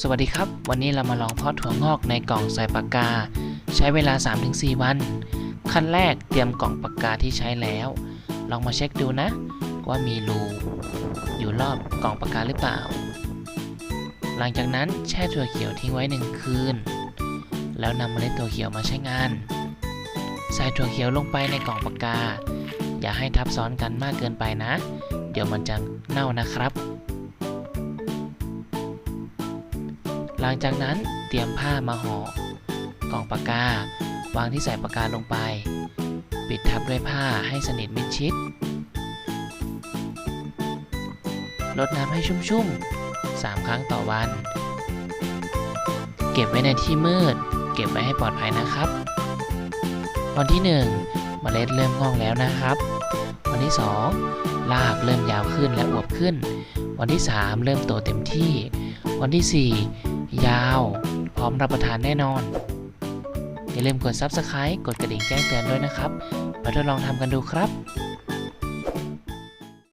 สวัสดีครับ วันนี้เรามาลองเพาะถั่วงอกในกล่องใส่ปากกา ใช้เวลา 3-4 วัน ขั้นแรกเตรียมกล่องปากกาที่ใช้แล้ว ลองมาเช็คดูนะ ว่ามีรูอยู่รอบกล่องปากกาหรือเปล่า หลังจากนั้นแช่ถั่วเขียวทิ้งไว้หนึ่งคืน แล้วนำเมล็ดถั่วเขียวมาใช้งาน ใส่ถั่วเขียวลงไปในกล่องปากกา อย่าให้ทับซ้อนกันมากเกินไปนะ เดี๋ยวมันจะเน่านะครับ หลังจากนั้นเตรียมผ้ามาห่อกล่องปากกา วางที่ใส่ปากกาลงไป ปิดทับด้วยผ้าให้สนิทมิดชิดลดน้ำให้ชุ่มๆ 3 ครั้งต่อวัน เก็บไว้ในที่มืด เก็บไว้ให้ปลอดภัยนะครับ วันที่ 1 เมล็ดเริ่มงอกแล้วนะครับ วันที่ 2 รากเริ่มยาวขึ้นและอวบขึ้น วันที่ 3 เริ่มโตเต็มที่ วันที่ 4 ยาว พร้อมรับประทานแน่นอน อย่าลืมกด Subscribe กดกระดิ่งแจ้งเตือนด้วยนะครับ มาทดลองทำกันดูครับ